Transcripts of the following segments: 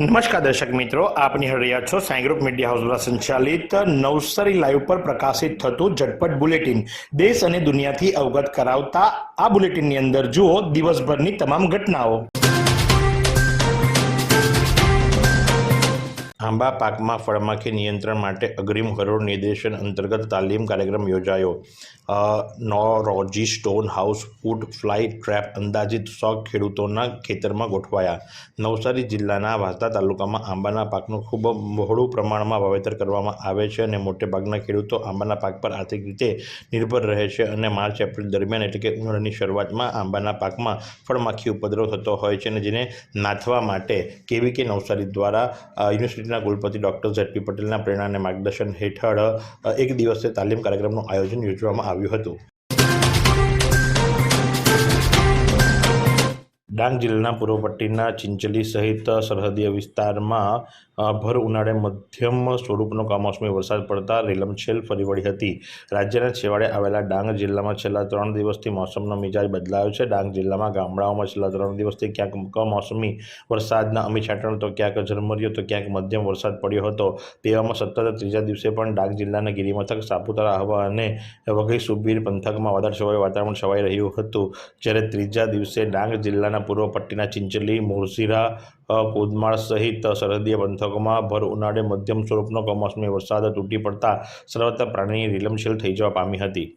નમસ્કાર દર્શક મિત્રો આપની નિહાળી છો સાંઈ ગ્રુપ મીડિયા હાઉસ દ્વારા સંચાલિત નવસારી લાઈવ પર પ્રકાશિત થતું ઝટપટ બુલેટિન. દેશ અને દુનિયાથી અવગત કરાવતા આ બુલેટિનની અંદર જુઓ દિવસભરની તમામ ઘટનાઓ. આંબા પાકમાં ફળમાખી નિયંત્રણ માટે અગ્રિમ હરોળ નિર્દેશન અંતર્ગત તાલીમ કાર્યક્રમ યોજાયો. Naoroji stone house, food fly trap, અંદાજિત સો ખેડૂતોના ખેતરમાં ગોઠવાયા. નવસારી જિલ્લાના વાસદા તાલુકામાં આંબાના પાકનું ખૂબ બહોળું પ્રમાણમાં વાવેતર કરવામાં આવે છે અને મોટે ભાગના ખેડૂતો આંબાના પાક પર આર્થિક રીતે નિર્ભર રહે છે અને માર્ચ, એપ્રિલ દરમિયાન એટલે કે ઉનાળાની શરૂઆતમાં આંબાના પાકમાં ફળમાખી ઉપદ્રવ થતો હોય છે અને જેને નાથવા માટે કેવી કે નવસારી દ્વારા યુનિવર્સિટીના કુલપતિ ડૉક્ટર ઝડપી પટેલના પ્રેરણા અને માર્ગદર્શન હેઠળ એક દિવસીય તાલીમ કાર્યક્રમનું આયોજન યોજવામાં આવ્યું હતું ડાંગ જિલ્લાના પૂર્વ પટ્ટીના ચિંચલી સહિત સરહદીય વિસ્તારમાં ભર ઉનાળે મધ્યમ સ્વરૂપનો કમોસમી વરસાદ પડતા રેલમછેલ ફરી વળી હતી. રાજ્યના છેવાડે આવેલા ડાંગ જિલ્લામાં છેલ્લા ત્રણ દિવસથી મોસમનો મિજાજ બદલાયો છે. ડાંગ જિલ્લામાં ગામડાઓમાં છેલ્લા ત્રણ દિવસથી ક્યાંક કમોસમી વરસાદના અમી છાંટણ તો ક્યાંક ઝરમર્યો, તો ક્યાંક મધ્યમ વરસાદ પડ્યો હતો. તેવામાં સતત ત્રીજા દિવસે પણ ડાંગ જિલ્લાના ગિરિમથક, સાપુતારા આહવા અને વઘઈ સુબીર પંથકમાં વાદળછવાયું વાતાવરણ છવાઈ રહ્યું હતું. જ્યારે ત્રીજા દિવસે ડાંગ જિલ્લાના પૂર્વ પટ્ટીના ચિંચલી, મોરસીરા કોદમાળ સહિત સરહદીય પંથકોમાં ભર ઉનાળે મધ્યમ સ્વરૂપનો કમોસમી વરસાદ તૂટી પડતા સર્વત્ર પ્રાણીની રીલમછેલ થઈ જવા પામી હતી.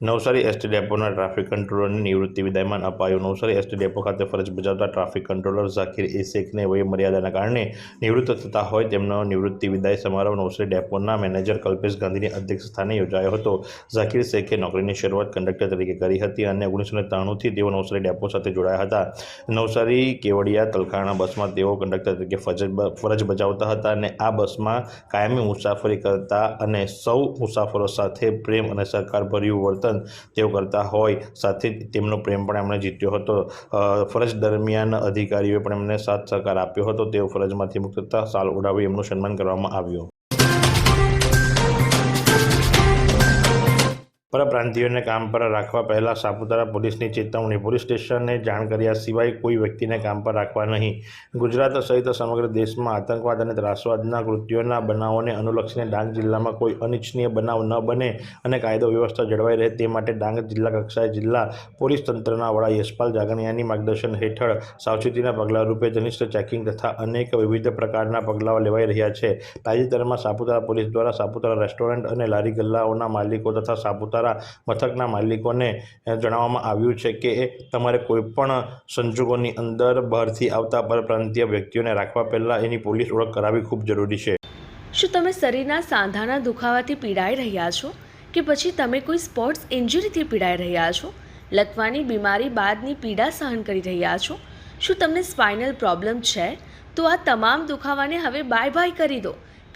નવસારી એસટી ડેપોના ટ્રાફિક કંટ્રોલરની નિવૃત્તિ વિદાયમાન અપાયું. નવસારી એસટી ડેપો ખાતે ફરજ બજાવતા ટ્રાફિક કંટ્રોલર ઝાકીર એ શેખને મર્યાદાના કારણે નિવૃત્ત થતા હોય તેમનો નિવૃત્તિ વિદાય સમારોહ નવસારી ડેપોના મેનેજર કલ્પેશ ગાંધીની અધ્યક્ષ સ્થાને યોજાયો હતો. ઝાકીર શેખે નોકરીની શરૂઆત કંડક્ટર તરીકે કરી હતી અને ઓગણીસો ત્રાણુંથી તેઓ નવસારી ડેપો સાથે જોડાયા હતા. નવસારી, કેવડિયા, તલખાણા બસમાં તેઓ કંડક્ટર તરીકે ફરજ ફરજ બજાવતા હતા અને આ બસમાં કાયમી મુસાફરી કરતા અને સૌ મુસાફરો સાથે પ્રેમ અને સહકારભર્યું વર્તન તેઓ કરતા હોય. સાથે તેમનો પ્રેમ પણ એમણે જીત્યો હતો. ફરજ દરમિયાન અધિકારીઓએ પણ એમને સાથ સહકાર આપ્યો હતો. તેઓ ફરજમાંથી મુક્ત થતાં સાલ ઉડાવી એમનું સન્માન કરવામાં આવ્યું. પરપ્રાંતિયોને કામ પર રાખવા પહેલાં સાપુતારા પોલીસની ચેતવણી. પોલીસ સ્ટેશને જાણ કર્યા સિવાય કોઈ વ્યક્તિને કામ પર રાખવા નહીં. ગુજરાત સહિત સમગ્ર દેશમાં આતંકવાદ અને ત્રાસવાદના કૃત્યોના બનાવોને અનુલક્ષીને ડાંગ જિલ્લામાં કોઈ અનિચ્છનીય બનાવ ન બને અને કાયદો વ્યવસ્થા જળવાઈ રહે તે માટે ડાંગ જિલ્લા કક્ષાએ જિલ્લા પોલીસ તંત્રના વડા યશપાલ જાગણિયાની માર્ગદર્શન હેઠળ સાવચેતીના પગલાં રૂપે ઘનિષ્ઠ ચેકિંગ તથા અનેક વિવિધ પ્રકારના પગલાઓ લેવાઈ રહ્યા છે. તાજેતરમાં સાપુતારા પોલીસ દ્વારા સાપુતારા રેસ્ટોરન્ટ અને લારી ગલ્લાઓના માલિકો તથા સાપુતારા મથકના માલિકોને જણાવવામાં આવ્યું છે કે તમારે કોઈપણ સંજોગોની અંદર બહારથી આવતા પરપ્રાંતીય વ્યક્તિઓને રાખવા પહેલાં એની પોલીસ ઓળખ કરાવવી ખૂબ જરૂરી છે. શું તમે શરીરના સાંધાના દુખાવાથી પીડાઈ રહ્યા છો? કે પછી તમે કોઈ સ્પોર્ટ્સ ઇન્જરીથી પીડાઈ રહ્યા છો? લકવાની બીમારી બાદની પીડા સહન કરી રહ્યા છો? શું તમને સ્પાઇનલ પ્રોબ્લેમ છે? તો આ તમામ દુખાવાને હવે બાય બાય કરી દો.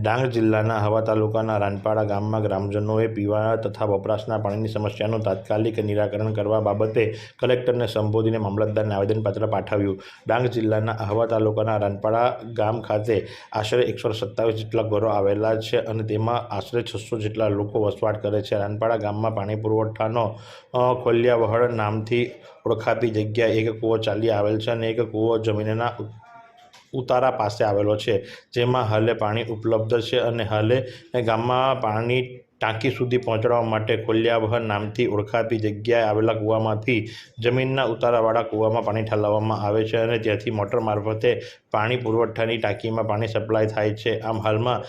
ડાંગ જિલ્લાના હવા તાલુકાના રાનપાડા ગામમાં ગ્રામજનોએ પીવાના તથા વપરાશના પાણીની સમસ્યાનું તાત્કાલિક નિરાકરણ કરવા બાબતે કલેક્ટરને સંબોધીને મામલતદારને આવેદનપત્ર પાઠવ્યું. ડાંગ જિલ્લાના હવા તાલુકાના રાનપાડા ગામ ખાતે આશરે એકસો સત્તાવીસ જેટલા ઘરો આવેલા છે અને તેમાં આશરે છસો જેટલા લોકો વસવાટ કરે છે. રાનપાડા ગામમાં પાણી પુરવઠાનો ખોલિયાવહળ નામથી ઓળખાતી જગ્યાએ એક કૂવો ચાલી આવેલ છે અને એક કૂવો જમીનના ઉતારા પાસે આવેલો છે જેમાં હાલે પાણી ઉપલબ્ધ છે અને હાલે ગામમાં પાણી ટાંકી સુધી પહોંચાડવા માટે ખોલિયાવહર નામથી ઓળખાતી જગ્યાએ આવેલા કૂવામાંથી જમીનના ઉતારાવાળા કૂવામાં પાણી ઠાલવવામાં આવે છે અને ત્યાંથી મોટર મારફતે પાણી પુરવઠાની ટાંકીમાં પાણી સપ્લાય થાય છે. આમ હાલમાં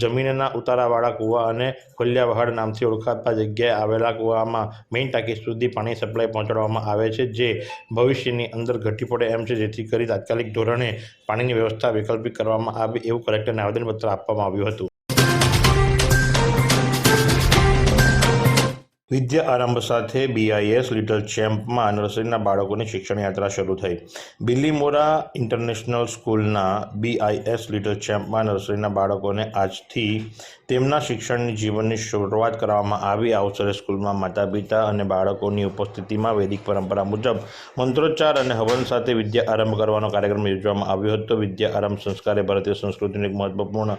જમીનના ઉતારાવાળા કૂવા અને ખોલિયાવહર નામથી ઓળખાતા જગ્યાએ આવેલા કૂવામાં મેઇન ટાંકી સુધી પાણી સપ્લાય પહોંચાડવામાં આવે છે, જે ભવિષ્યની અંદર ઘટી પડે એમ છે. જેથી કરી તાત્કાલિક ધોરણે પાણીની વ્યવસ્થા વૈકલ્પિક કરવામાં આવે એવું કલેક્ટરને આવેદનપત્ર આપવામાં આવ્યું હતું. વિદ્યા આરંભ સાથે બીઆઈએસ લિટલ ચેમ્પમાં નર્સરીના બાળકોની શિક્ષણ યાત્રા શરૂ થઈ. બિલ્લીમોરા ઇન્ટરનેશનલ સ્કૂલના બીઆઈએસ લિટલ ચેમ્પમાં નર્સરીના બાળકોને આજથી તેમના શિક્ષણની જીવનની શરૂઆત કરવામાં આવી. આ અવસરે સ્કૂલમાં માતા પિતા અને બાળકોની ઉપસ્થિતિમાં વૈદિક પરંપરા મુજબ મંત્રોચ્ચાર અને હવન સાથે વિદ્યા આરંભ કરવાનો કાર્યક્રમ યોજવામાં આવ્યો હતો. વિદ્યા આરંભ સંસ્કાર ભારતીય સંસ્કૃતિની એક મહત્વપૂર્ણ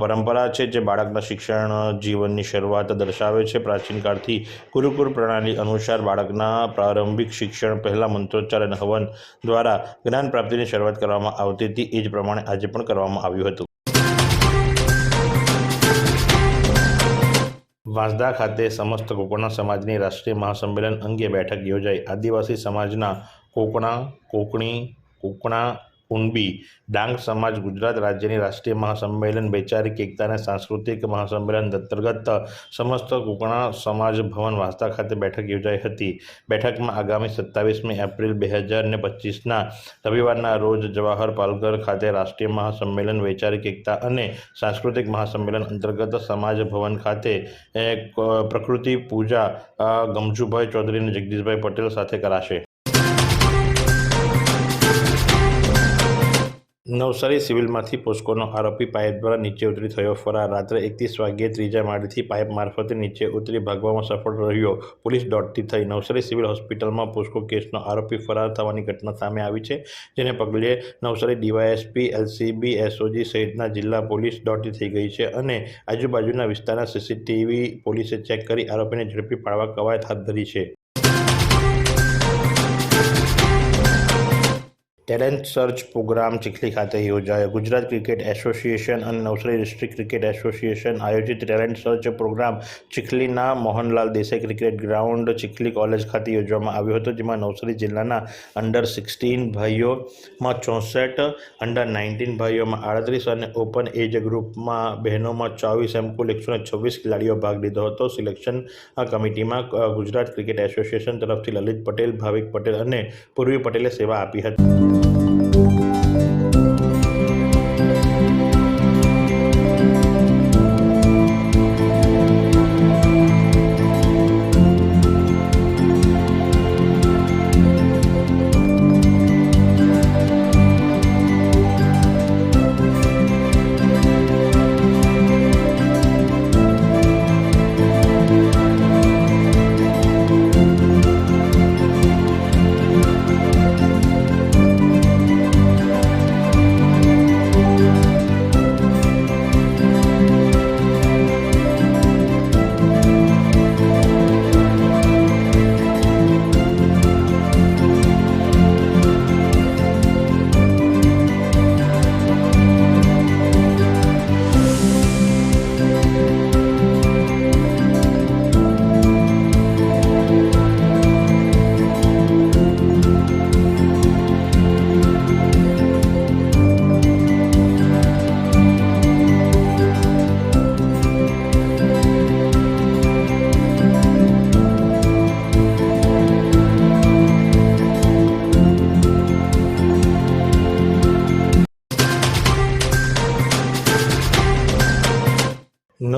પરંપરા છે જે બાળકના શિક્ષણ, જીવનની શરૂઆત દર્શાવે છે. પ્રાચીન કાળથી ગુરુકુળ પ્રણાલી અનુસાર બાળકના પ્રારંભિક શિક્ષણ પહેલાં મંત્રોચ્ચાર અને હવન દ્વારા જ્ઞાન પ્રાપ્તિની શરૂઆત કરવામાં આવતી હતી. એ જ પ્રમાણે આજે પણ કરવામાં આવ્યું હતું. વાંસદા ખાતે સમસ્ત કોકણા સમાજની રાષ્ટ્રીય મહાસંમેલન અંગે બેઠક યોજાઈ. આદિવાસી સમાજના કોકણા, કોકણી, કોકણા કુણબી ડાંગ સમાજ ગુજરાત રાજ્યની રાષ્ટ્રીય મહાસંમેલન, વૈચારિક એકતા અને સાંસ્કૃતિક મહાસંમેલન અંતર્ગત સમસ્ત કોકણા સમાજ ભવન વાસ્તા ખાતે બેઠક યોજાઈ હતી. બેઠકમાં આગામી સત્તાવીસમી એપ્રિલ બે હજાર ને પચીસના રવિવારના રોજ જવાહર પાલઘર ખાતે રાષ્ટ્રીય મહાસંમેલન, વૈચારિક એકતા અને સાંસ્કૃતિક મહાસંમેલન અંતર્ગત સમાજ ભવન ખાતે પ્રકૃતિ પૂજા ગમજુભાઈ ચૌધરી અને જગદીશભાઈ પટેલ સાથે કરાશે. નવસારી સિવિલમાંથી પોસ્કોનો આરોપી પાઇપ દ્વારા નીચે ઉતરી થયો. ફરાર. રાત્રે એકત્રીસ વાગ્યે ત્રીજા માળેથી પાઇપ મારફતે નીચે ઉતરી ભાગવામાં સફળ રહ્યો. પોલીસ દોડતી થઈ. નવસારી સિવિલ હોસ્પિટલમાં પોસ્કો કેસનો આરોપી ફરાર થવાની ઘટના સામે આવી છે, જેને પગલે નવસારી ડીવાયએસપી, એલસીબી, એસઓજી સહિતના જિલ્લા પોલીસ દોડતી થઈ ગઈ છે અને આજુબાજુના વિસ્તારના સીસીટીવી પોલીસે ચેક કરી આરોપીને ઝડપી પાડવા કવાયત હાથ ધરી છે. ટેલેન્ટ સર્ચ પ્રોગ્રામ ચીખલી ખાતે યોજાયો. ગુજરાત ક્રિકેટ એસોસિએશન અને નવસારી ડિસ્ટ્રિક્ટ ક્રિકેટ એસોસિએશન આયોજિત talent search programme ચીખલીના Mohanlal Desai cricket ground Chikhli college ખાતે યોજવામાં આવ્યો હતો, જેમાં નવસારી જિલ્લાના અંડર સિક્સટીન ભાઈઓમાં ચોસઠ અંડર નાઇન્ટીન ભાઈઓમાં આડત્રીસ અને ઓપન એજ ગ્રુપમાં બહેનોમાં ચોવીસ એમ કુલ એકસો છવ્વીસ ખેલાડીઓ ભાગ લીધો હતો. સિલેક્શન કમિટીમાં ગુજરાત ક્રિકેટ એસોસિએશન તરફથી લલિત પટેલ, ભાવિક પટેલ અને પૂર્વી પટેલે સેવા આપી હતી. Thank you.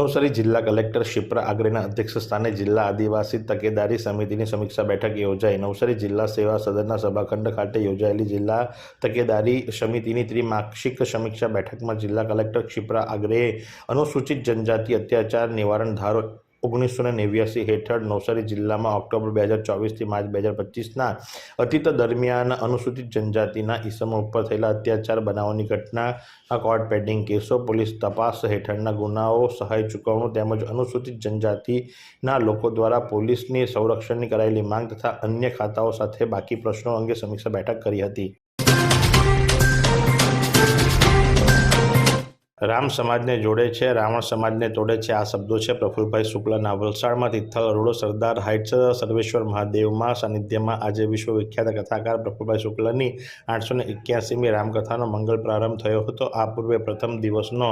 નવસારી જિલ્લા કલેક્ટર શિપ્રા આગરેના અધ્યક્ષ સ્થાને જિલ્લા આદિવાસી તકેદારી સમિતિની સમીક્ષા બેઠક યોજાઈ. નવસારી જિલ્લા સેવા સદનના સભાખંડ ખાતે યોજાયેલી જિલ્લા તકેદારી સમિતિની ત્રિમાક્ષિક સમીક્ષા બેઠકમાં જિલ્લા કલેક્ટર શિપ્રા આગરેએ અનુસૂચિત જનજાતિ અત્યાચાર નિવારણ ધારો ઓગણીસો ને નેવ્યાસી હેઠળ નવસારી જિલ્લામાં ઓક્ટોબર બે હજાર ચોવીસથી માર્ચ બે હજાર પચીસના અતીત દરમિયાન અનુસૂચિત જનજાતિના ઈસમો ઉપર થયેલા અત્યાચાર બનાવોની ઘટના કોર્ટ પેન્ડિંગ કેસો, પોલીસ તપાસ હેઠળના ગુનાઓ, સહાય ચૂકવણું તેમજ અનુસૂચિત જનજાતિના લોકો દ્વારા પોલીસની સંરક્ષણની કરાયેલી માંગ તથા અન્ય ખાતાઓ સાથે બાકી પ્રશ્નો અંગે સમીક્ષા બેઠક કરી હતી. રામ સમાજને જોડે છે, રાવણ સમાજને તોડે છે, આ શબ્દો છે પ્રફુલભાઈ શુક્લના વલસાડમાં તિથલ અરોડો સરદાર હાઇટ્સ સર્વેશ્વર મહાદેવમાં સાનિધ્યમાં આજે વિશ્વ વિખ્યાત કથાકાર પ્રફુલભાઈ શુક્લની આઠસો ને એક્યાસીમી રામકથાનો મંગલ પ્રારંભ થયો હતો. આ પૂર્વે પ્રથમ દિવસનો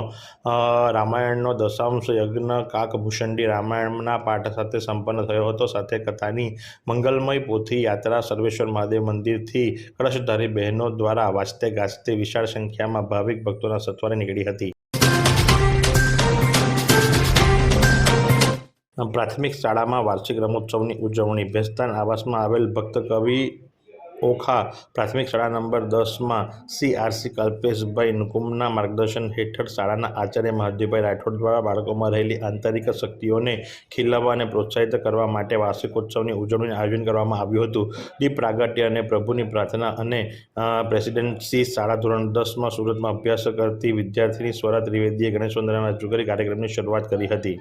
રામાયણનો દશાંશ યજ્ઞ કાકભૂષંડી રામાયણના પાઠ સાથે સંપન્ન થયો હતો. સાથે કથાની મંગલમય પોથી યાત્રા સર્વેશ્વર મહાદેવ મંદિરથી કળશધારી બહેનો દ્વારા વાંચતે ગાજતે વિશાળ સંખ્યામાં ભાવિક ભક્તોના સત્વરે નીકળી હતી. પ્રાથમિક શાળામાં વાર્ષિક રમોત્સવની ઉજવણી. ભેસ્તાન આવાસમાં આવેલ ભક્ત કવિ ઓખા પ્રાથમિક શાળા નંબર દસમાં સીઆરસી કલ્પેશભાઈ નુકુમના માર્ગદર્શન હેઠળ શાળાના આચાર્ય મહાદેવભાઈ રાઠોડ દ્વારા બાળકોમાં રહેલી આંતરિક શક્તિઓને ખીલવવા અને પ્રોત્સાહિત કરવા માટે વાર્ષિકોત્સવની ઉજવણીનું આયોજન કરવામાં આવ્યું હતું. દીપ પ્રાગટ્ય અને પ્રભુની પ્રાર્થના અને અ, પ્રેસિડેન્સી શાળા ધોરણ દસમાં સુરતમાં અભ્યાસ કરતી વિદ્યાર્થીની સ્વરા ત્રિવેદીએ ગણેશ વંદના રજૂ કરી કાર્યક્રમની શરૂઆત કરી હતી.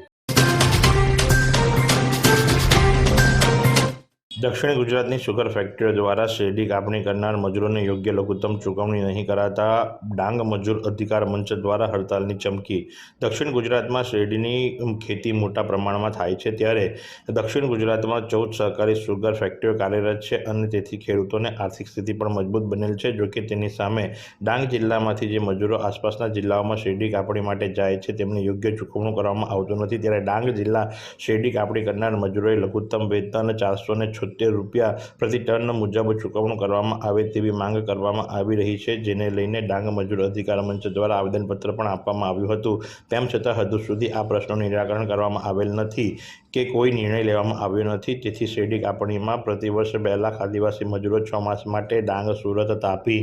દક્ષિણ ગુજરાતની સુગર ફેક્ટરીઓ દ્વારા શેરડી કાપણી કરનાર મજૂરોને યોગ્ય લઘુત્તમ ચૂકવણી નહીં કરાતા ડાંગ મજૂર અધિકાર મંચ દ્વારા હડતાલની ચમકી. દક્ષિણ ગુજરાતમાં શેરડીની ખેતી મોટા પ્રમાણમાં થાય છે ત્યારે દક્ષિણ ગુજરાતમાં ચૌદ સહકારી સુગર ફેક્ટરીઓ કાર્યરત છે અને તેથી ખેડૂતોને આર્થિક સ્થિતિ પણ મજબૂત બનેલ છે જોકે તેની સામે ડાંગ જિલ્લામાંથી જે મજૂરો આસપાસના જિલ્લાઓમાં શેરડી કાપણી માટે જાય છે તેમને યોગ્ય ચૂકવણું કરવામાં આવતું નથી. ત્યારે ડાંગ જિલ્લા શેરડી કાપણી કરનાર મજૂરોએ લઘુત્તમ વેતન ચારસો ને છોતેર રૂપિયા પ્રતિ ટન મુજબ ચૂકવણું કરવામાં આવે તેવી માંગ કરવામાં આવી રહી છે, જેને લઈને ડાંગ મજૂર અધિકાર મંચ દ્વારા આવેદનપત્ર પણ આપવામાં આવ્યું હતું. તેમ છતાં હજુ સુધી આ પ્રશ્નનું નિરાકરણ કરવામાં આવેલ નથી કે કોઈ નિર્ણય લેવામાં આવ્યો નથી. તેથી શેરડી કાપણીમાં પ્રતિવર્ષ બે લાખ આદિવાસી મજૂરો છ માસ માટે ડાંગ, સુરત, તાપી,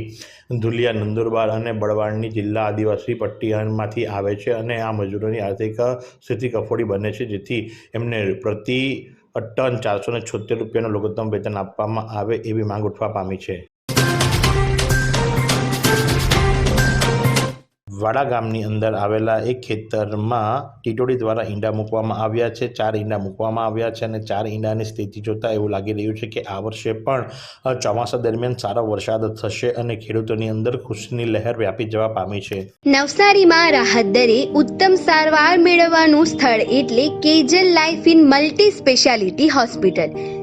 ધુલિયા, નંદુરબાર અને બળવાડની જિલ્લા આદિવાસી પટ્ટીમાંથી આવે છે અને આ મજૂરોની આર્થિક સ્થિતિ કફોડી બને છે, જેથી એમને પ્રતિ ટન ચારસો ને છોતેર રૂપિયાનું લઘુત્તમ વેતન આપવામાં આવે એવી માંગ ઉઠવા પામી છે. વાડા ગામની અંદર આવેલા એક ખેતરમાં ટીટોડી દ્વારા ઈંડા મૂકવામાં આવ્યા છે. ચાર ઈંડા મૂકવામાં આવ્યા છે અને ચાર ઈંડાની સ્થિતિ જોતાં એવું લાગી રહ્યું છે કે આ વર્ષે પણ ચોમાસા દરમિયાન સારો વરસાદ થશે અને ખેડૂતોની અંદર ખુશીની લહેર વ્યાપી જવા પામી છે. નવસારીમાં રાહત દરે ઉત્તમ સારવાર મેળવવાનું સ્થળ એટલે Kejal life in multi speciality hospital.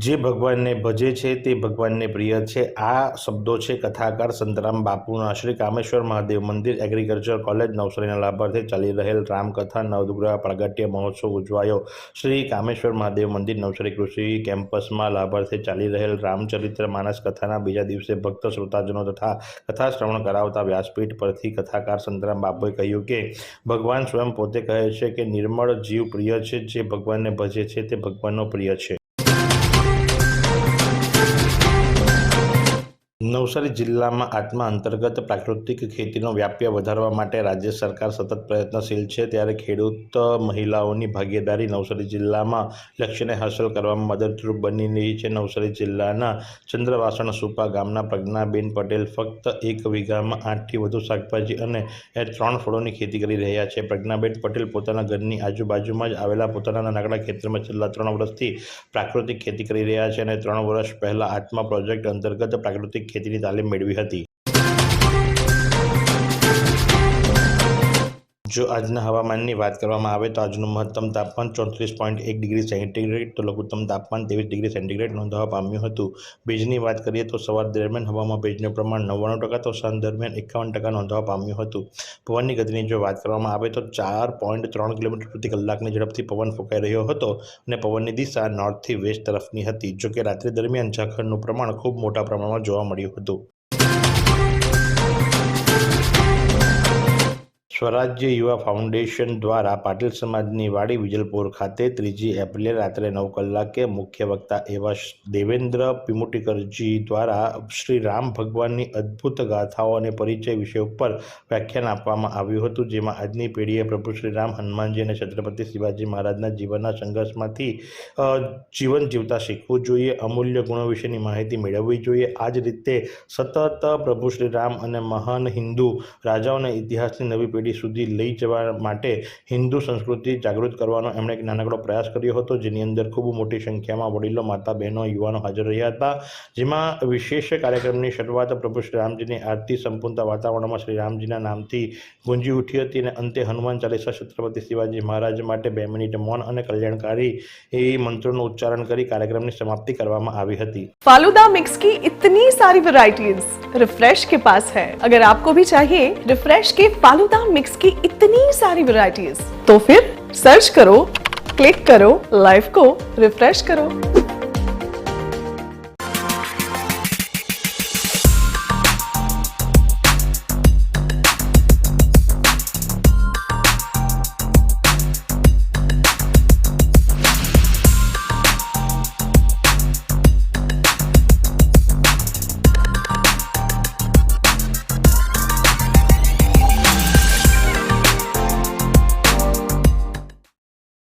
જે ભગવાનને ભજે છે તે ભગવાનને પ્રિય છે. આ શબ્દો છે કથાકાર સંતરામ બાપુના શ્રી કામેશ્વર મહાદેવ મંદિર એગ્રીકલ્ચર કોલેજ નવસારીના લાભાર્થે ચાલી રહેલ રામકથા નવદુર્ગા પ્રાગટ્ય મહોત્સવ ઉજવાયો. શ્રી કામેશ્વર મહાદેવ મંદિર નવસારી કૃષિ કેમ્પસમાં લાભાર્થે ચાલી રહેલ રામચરિત્ર માનસ કથાના બીજા દિવસે ભક્ત શ્રોતાજનો તથા કથા શ્રવણ કરાવતા વ્યાસપીઠ પરથી કથાકાર સંતરામ બાપુએ કહ્યું કે, ભગવાન સ્વયં પોતે કહે છે કે નિર્મળ જીવ પ્રિય છે, જે ભગવાનને ભજે છે તે ભગવાનનો પ્રિય છે. નવસારી જિલ્લામાં આત્મા અંતર્ગત પ્રાકૃતિક ખેતીનો વ્યાપ્ય વધારવા માટે રાજ્ય સરકાર સતત પ્રયત્નશીલ છે. ત્યારે ખેડૂત, મહિલાઓની ભાગીદારી નવસારી જિલ્લામાં લક્ષ્યને હાંસલ કરવામાં મદદરૂપ બની રહી છે. નવસારી જિલ્લાના ચંદ્રવાસણ સુપા ગામના પ્રજ્ઞાબેન પટેલ ફક્ત એક વીઘામાં આઠથી વધુ શાકભાજી અને ત્રણ ફળોની ખેતી કરી રહ્યા છે. પ્રજ્ઞાબેન પટેલ પોતાના ઘરની આજુબાજુમાં જ આવેલા પોતાના નાનકડા ખેતરમાં છેલ્લા ત્રણ વર્ષથી પ્રાકૃતિક ખેતી કરી રહ્યા છે અને ત્રણ વર્ષ પહેલાં આત્મા પ્રોજેક્ટ અંતર્ગત પ્રાકૃતિક ખેતીની તાલીમ મેળવી હતી. જો આજના હવામાનની વાત કરવામાં આવે તો આજનું મહત્તમ તાપમાન ચોત્રીસ પોઈન્ટ એક ડિગ્રી સેન્ટીગ્રેડ, તો લઘુત્તમ તાપમાન ત્રેવીસ ડિગ્રી સેન્ટીગ્રેડ નોંધવા પામ્યું હતું. ભેજની વાત કરીએ તો સવાર દરમિયાન હવામાં ભેજનું પ્રમાણ નવ્વાણું ટકા તો સાંજ દરમિયાન એકાવન ટકા નોંધવા પામ્યું હતું. પવનની ગતિની જો વાત કરવામાં આવે તો ચાર પોઈન્ટ ત્રણ કિલોમીટર પ્રતિ કલાકની ઝડપથી પવન ફૂંકાઈ રહ્યો હતો અને પવનની દિશા નોર્થથી વેસ્ટ તરફની હતી, જોકે રાત્રિ દરમિયાન ઝાખરનું પ્રમાણ ખૂબ મોટા પ્રમાણમાં જોવા મળ્યું હતું. સ્વરાજ્ય યુવા ફાઉન્ડેશન દ્વારા પાટીલ સમાજની વાડી વિજલપુર ખાતે ત્રીજી એપ્રિલે રાત્રે નવ કલાકે મુખ્ય વક્તા એવા દેવેન્દ્ર પિમુટીકરજી દ્વારા શ્રી રામ ભગવાનની અદ્ભુત ગાથાઓ અને પરિચય વિષય ઉપર વ્યાખ્યાન આપવામાં આવ્યું હતું, જેમાં આજની પેઢીએ પ્રભુ શ્રી રામ હનુમાનજી અને છત્રપતિ શિવાજી મહારાજના જીવનના સંઘર્ષમાંથી જીવન જીવતા શીખવું જોઈએ, અમૂલ્ય ગુણો વિશેની માહિતી મેળવવી જોઈએ. આ જ રીતે સતત પ્રભુ શ્રી રામ અને મહાન હિન્દુ રાજાઓના ઇતિહાસની નવી પેઢી પેઢી સુધી લઈ જવા માટે હિન્દુ સંસ્કૃતિ જાગૃત કરવાનો એમણે એક નાનકડો પ્રયાસ કર્યો હતો જેની અંદર ખૂબ મોટી સંખ્યામાં વડીલો માતા બહેનો યુવાનો હાજર રહ્યા હતા જેમાં વિશેષ કાર્યક્રમની શરૂઆત પ્રભુ શ્રી રામજીની આરતી સંપૂર્ણતા વાતાવરણમાં શ્રી રામજીના નામથી ગુંજી ઉઠી હતી અને અંતે હનુમાન ચાલીસા છત્રપતિ શિવાજી મહારાજ માટે બે મિનિટ મૌન અને કલ્યાણકારી એ મંત્રોનું ઉચ્ચારણ કરી કાર્યક્રમની સમાપ્તિ કરવામાં આવી હતી फालूदा मिक्स की इतनी सारी वैरायटीज रिफ्रेश के पास है अगर आपको भी चाहिए रिफ्रेश के फालूदा मिक्स की इतनी सारी वैरायटीज तो फिर सर्च करो क्लिक करो लाइफ को रिफ्रेश करो